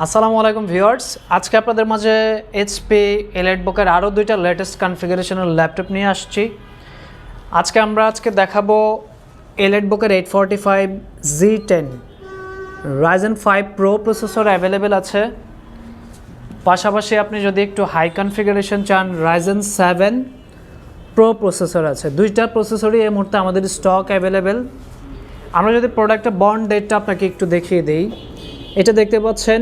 আসসালামু আলাইকুম ভিউয়ার্স। আজকে আপনাদের মাঝে এইচপি এলাইট বুকের আরও দুইটা লেটেস্ট কনফিগারেশনের ল্যাপটপ নিয়ে আসছি। আজকে আমরা আজকে দেখাবো এলাইট বুকের eight forty five G ten Ryzen five pro processor available আছে। পাশাপাশি আপনি যদি একটু হাই কনফিগারেশন চান রাইজেন সেভেন প্রো প্রসেসর আছে। দুইটা প্রসেসরই এই মুহূর্তে আমাদের স্টক অ্যাভেলেবেল আমরা যদি প্রোডাক্টের বন্ড ডেটটা আপনাকে একটু দেখিয়ে দিই। এটা দেখতে পাচ্ছেন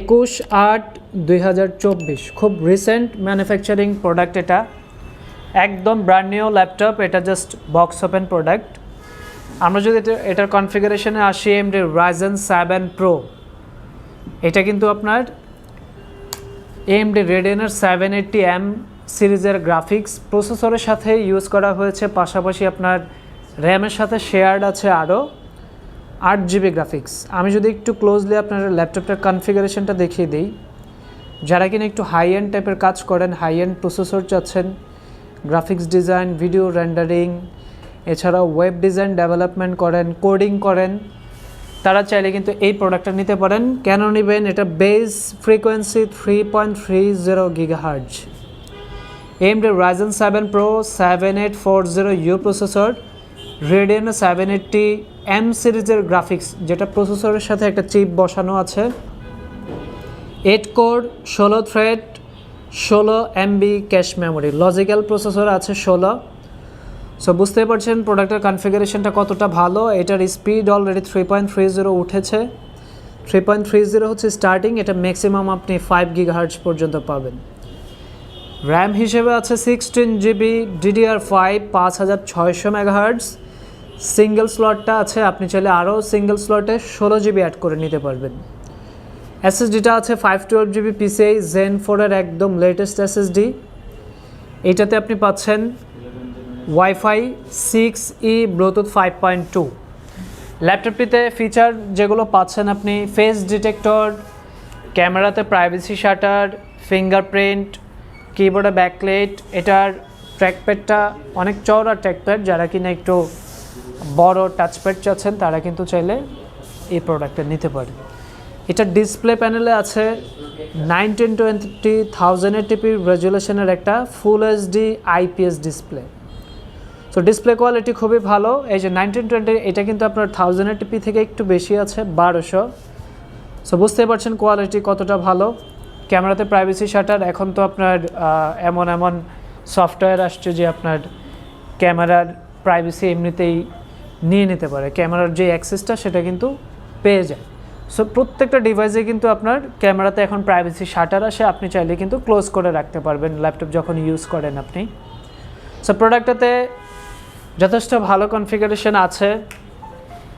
একুশ আট দুই খুব রিসেন্ট ম্যানুফ্যাকচারিং প্রোডাক্ট এটা। একদম ব্র্যান্ড নিউ ল্যাপটপ এটা জাস্ট বক্স ওপেন প্রোডাক্ট আমরা যদি এটা এটার কনফিগারেশনে আসি এমডি রাইজেন সেভেন প্রো এটা কিন্তু আপনার এমডি রেডিয়ানের সেভেন এইটটি এম সিরিজের গ্রাফিক্স প্রসেসরের সাথে ইউজ করা হয়েছে, পাশাপাশি আপনার র্যামের সাথে শেয়ার্ড আছে আরও আট জিবি গ্রাফিক্স আমি যদি একটু ক্লোজলি আপনার ল্যাপটপটার কনফিগারেশনটা দেখিয়ে দিই, যারা কিনা একটু হাই এন্ড টাইপের কাজ করেন হাই এন্ড প্রসেসর চাচ্ছেন গ্রাফিক্স ডিজাইন ভিডিও রেন্ডারিং এছাড়াও ওয়েব ডিজাইন ডেভেলপমেন্ট করেন কোডিং করেন, তারা চাইলে কিন্তু এই প্রোডাক্টটা নিতে পারেন। কেন নেবেন? এটা base frequency three point three zero gigahertz AMD Ryzen seven pro seven eight four zero U processor Radeon seven eighty M সিরিজের গ্রাফিক্স যেটা প্রসেসরের সাথে একটা চিপ বসানো আছে। এইট কোর ষোলো থ্রেড ষোলো MB cache memory logical processor আছে ষোলো। সো বুঝতেই পারছেন প্রোডাক্টের কনফিগারেশনটা কতটা ভালো। এটার speed already three point three zero উঠেছে। থ্রি পয়েন্ট থ্রি জিরো হচ্ছে স্টার্টিং এটা ম্যাক্সিমাম আপনি ফাইভ গিগ হার্টস পর্যন্ত পাবেন। র্যাম হিসেবে আছে সিক্সটিন জিবি ডিডিআর ফাইভ পাঁচ হাজার ছয়শো মেগাহার্টস সিঙ্গেল স্লটটা আছে, আপনি চাইলে আরও সিঙ্গেল স্লটে ষোলো জিবি অ্যাড করে নিতে পারবেন। এসএসডিটা আছে five twelve GB PCIe gen ফোরের একদম লেটেস্ট এসএসডি এইটাতে আপনি পাচ্ছেন WiFi six E Bluetooth five point two ল্যাপটপটিতে feature যেগুলো পাচ্ছেন আপনি ফেস ডিটেক্টর ক্যামেরাতে প্রাইভেসি শাটার ফিঙ্গারপ্রিন্ট কিবোর্ডে ব্যাকলেট এটার ট্র্যাকপ্যাডটা অনেক চওড়া ট্র্যাকপ্যাড যারা কিনা একটু বড় টাচপ্যাড চাচ্ছেন তারা কিন্তু চাইলে এই প্রোডাক্টটা নিতে পারে। এটা ডিসপ্লে প্যানেলে আছে নাইনটিন টোয়েন্টি থাউজেন্ড টিপি রেজুলেশনের একটা full HD IPS display so display quality খুবই ভালো। এই যে নাইনটিন টোয়েন্টি এটা কিন্তু আপনার থাউজেন্ড টিপি থেকে একটু বেশি আছে, বারোশো। সো বুঝতেই পারছেন কোয়ালিটি কতটা ভালো। ক্যামেরাতে প্রাইভেসি শাটার এখন তো আপনার এমন এমন সফটওয়্যার আসছে যে আপনার ক্যামেরার প্রাইভেসি এমনিতেই নিয়ে নিতে পারে। ক্যামেরার যে অ্যাক্সেসটা, সেটা কিন্তু পেয়ে যায়। সো প্রত্যেকটা ডিভাইসে কিন্তু আপনার ক্যামেরাতে এখন প্রাইভেসি শাটার আসে। আপনি চাইলে কিন্তু ক্লোজ করে রাখতে পারবেন ল্যাপটপ যখন ইউজ করেন আপনি। সো প্রোডাক্টটাতে যথেষ্ট ভালো কনফিগারেশন আছে।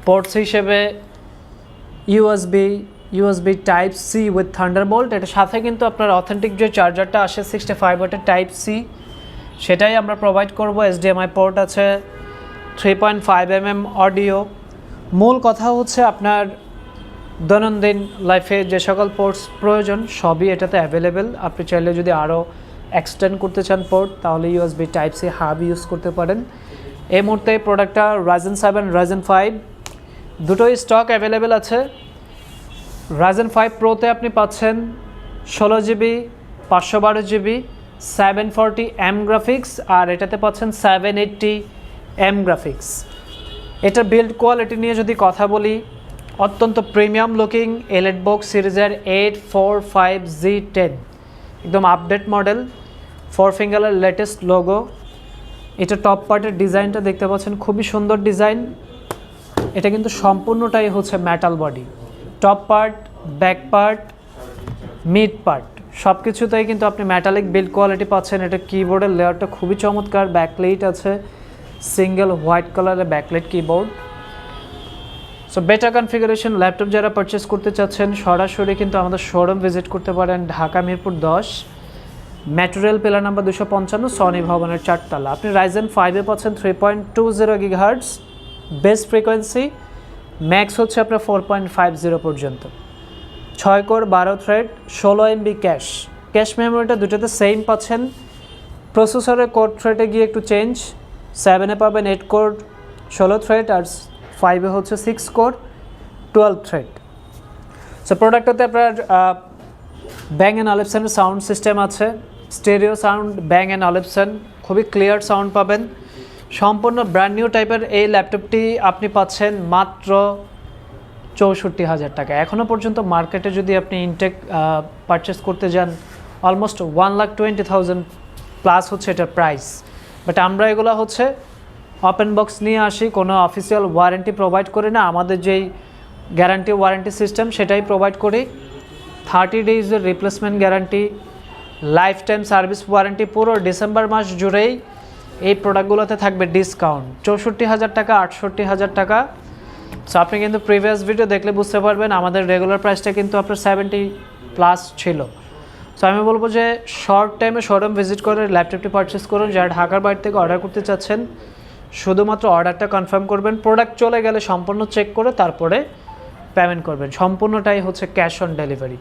পোর্টস হিসেবে USB USB type C with Thunderbolt এটার সাথে কিন্তু আপনার অথেন্টিক যে চার্জারটা আসে সিক্সটি ফাইভ ওয়াটের টাইপ সি সেটাই আমরা প্রোভাইড করব। এসডিএমআই পোর্ট আছে। Three point five M M audio মূল কথা হচ্ছে আপনার দৈনন্দিন লাইফে যে সকল পোর্টস প্রয়োজন, সবই এটাতে অ্যাভেলেবেল আপনি চাইলে যদি আরও এক্সটেন্ড করতে চান পোর্ট তাহলে USB type C hub use করতে পারেন। এই মুহূর্তে প্রোডাক্টটা রাইজেন সেভেন রাইজেন ফাইভ দুটোই স্টক অ্যাভেলেবেল আছে। রাইজেন ফাইভ প্রোতে আপনি পাচ্ছেন ষোলো জিবি পাঁচশো বারো GB seven forty M graphics আর এটাতে পাচ্ছেন সেভেন এইটটি এম গ্রাফিক্স এটার বিল্ড কোয়ালিটি নিয়ে যদি কথা বলি, অত্যন্ত প্রিমিয়াম লুকিং এলেট বক্স সিরিজের eight four five G ten একদম আপডেট মডেল ফোর ফিঙ্গারের লেটেস্ট লোগো এটা টপ পার্টের ডিজাইনটা দেখতে পাচ্ছেন, খুবই সুন্দর ডিজাইন এটা কিন্তু সম্পূর্ণটাই হচ্ছে metal body top part back part mid part সব কিছুতেই কিন্তু আপনি মেটালিক বিল্ড কোয়ালিটি পাচ্ছেন। এটা কিবোর্ডের লেয়ারটা খুবই চমৎকার ব্যাকলাইট আছে। সিঙ্গেল হোয়াইট কালারের backlight keyboard so better configuration laptop যারা পারচেস করতে চাচ্ছেন, সরাসরি কিন্তু আমাদের শোরুম ভিজিট করতে পারেন ঢাকা মিরপুর দশ ম্যাটেরিয়াল পিলার নাম্বার দুশো পঞ্চান্ন সনি ভবনের চারতলা। আপনি রাইজেন ফাইভে পাচ্ছেন three point two zero gigahertz best frequency max হচ্ছে আপনার ফোর পয়েন্ট ফাইভ জিরো পর্যন্ত। ছয় কোর বারো থ্রেড ষোলো এমবি ক্যাশ ক্যাশ মেমোরিটা দুটোতে সেম পাচ্ছেন। প্রসেসরের কোড থ্রেডে গিয়ে একটু চেঞ্জ সেভেনে পাবেন এইট কোর ষোলো থ্রেড আর ফাইভে হচ্ছে six core twelve thread so প্রোডাক্টটাতে আপনার ব্যাং অ্যান্ড অলিপসনের সাউন্ড সিস্টেম আছে। Stereo sound Bang and Olufsen খুবই ক্লিয়ার সাউন্ড পাবেন। সম্পূর্ণ ব্র্যান্ড নিউ টাইপের এই ল্যাপটপটি আপনি পাচ্ছেন মাত্র চৌষট্টি হাজার টাকা। এখনও পর্যন্ত মার্কেটে যদি আপনি ইনটেক পারচেস করতে যান almost one lakh twenty thousand plus হচ্ছে এটার প্রাইস বাট আমরা এগুলো হচ্ছে ওপেন বক্স নিয়ে আসি, কোনো অফিসিয়াল ওয়ারেন্টি প্রোভাইড করি না। আমাদের যেই গ্যারান্টি ওয়ারেন্টি সিস্টেম সেটাই প্রোভাইড করি। Thirty ডেজের replacement guarantee lifetime service warranty পুরো ডিসেম্বর মাস জুড়েই এই প্রোডাক্টগুলোতে থাকবে ডিসকাউন্ট চৌষট্টি হাজার টাকা, আটষট্টি হাজার টাকা। সো আপনি কিন্তু প্রিভিয়াস ভিডিও দেখলে বুঝতে পারবেন, আমাদের রেগুলার প্রাইসটা কিন্তু আপনার সেভেন্টি প্লাস ছিল। সো আমি বলব যে শর্ট টাইমে শোরুম ভিজিট করে ল্যাপটপটি পারচেস করুন। যারা ঢাকার বাড়ি থেকে অর্ডার করতে চাচ্ছেন, শুধুমাত্র অর্ডারটা কনফার্ম করবেন প্রোডাক্ট চলে গেলে সম্পূর্ণ চেক করে তারপরে পেমেন্ট করবেন। সম্পূর্ণটাই হচ্ছে ক্যাশ অন ডেলিভারি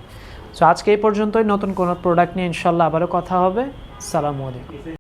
সো আজকে এই পর্যন্তই। নতুন কোনো প্রোডাক্ট নিয়ে ইনশাল্লাহ আবারও কথা হবে। সালামু আলাইকুম।